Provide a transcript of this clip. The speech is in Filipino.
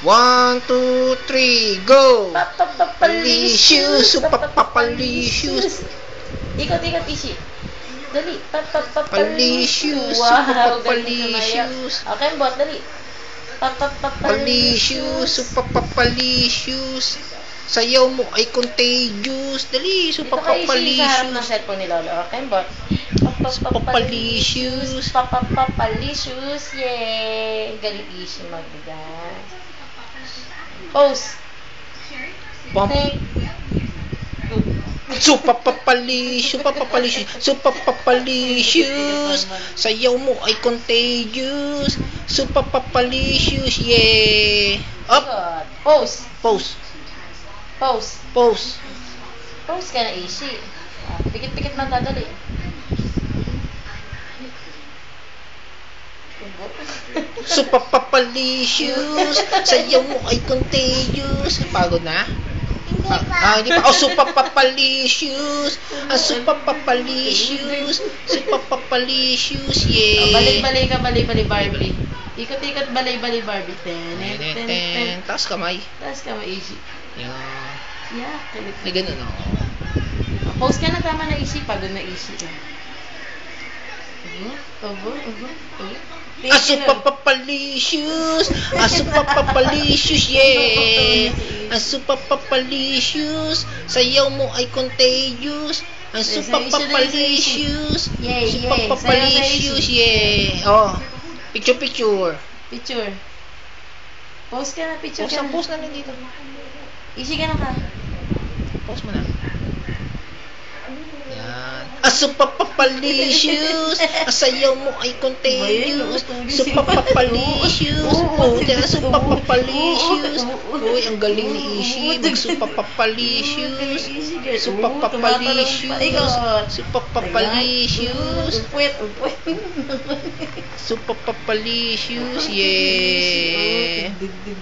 One, two, three, go! Papapapalicious. Palicious, papapapalicious. Ikot, ikot, Ishi. Dali. Papapapalicious. Palicious, Wow, galing papapalicious. sumaya. Okay, bot, dali. Palicious, Papapapalicious. papapalicious. Sayaw mo ay contagious. Dali, Dito ka, Ishi, sa harap ng papapalicious. cellphone ni Lolo. Okay, bot. Papapalicious. Papapapalicious. Yay! Galing Ishi magbigas. Pose. Papapalicious, papapalicious, so papapalicious. Sayaw mo ay contagious. So papapalicious, yeah. Up. Pose. pose, Pose. pose. Pose ka na, Ishi. Ah, Pikit-pikit man dadali. So papapalicious. Sayaw mo ay contagious. Pagod na? Ah, ah, hindi pa. Oh, so papapalicious. Ah, so papapalicious. So papapalicious, Oh, yeah. balik-balik ka, balik-balik Barbie. Ikot-ikot, balik-balik Barbie. Ten, ten, Ten. Taas kamay. Tapos ka ma-Ishi. Yan. Yeah, kulit. Ay, ganun, oh. Ah, Pose ka na, tama na Ishi. Pagod na Ishi. Ubo, ubo, ubo, ubo. Aso papapalicious. Aso papapalicious, yeah. Aso papapalicious. Sayaw mo ay contagious. Aso papapalicious. Yay, Aso yay. papapalicious, yeah. Oh, picture picture. Picture. Pose ka na, picture Post ka na, post na lang dito. Ishi ka na ka. Post mo na. Yan. Aso papapalicious. Asayaw mo ay contagious. So papapalicious. Oh, aso papapalicious. Uy, ang galing ni Ishi. Magso papapalicious. So papapalicious. So papapalicious. So papapalicious. Yeah. Dug, dug,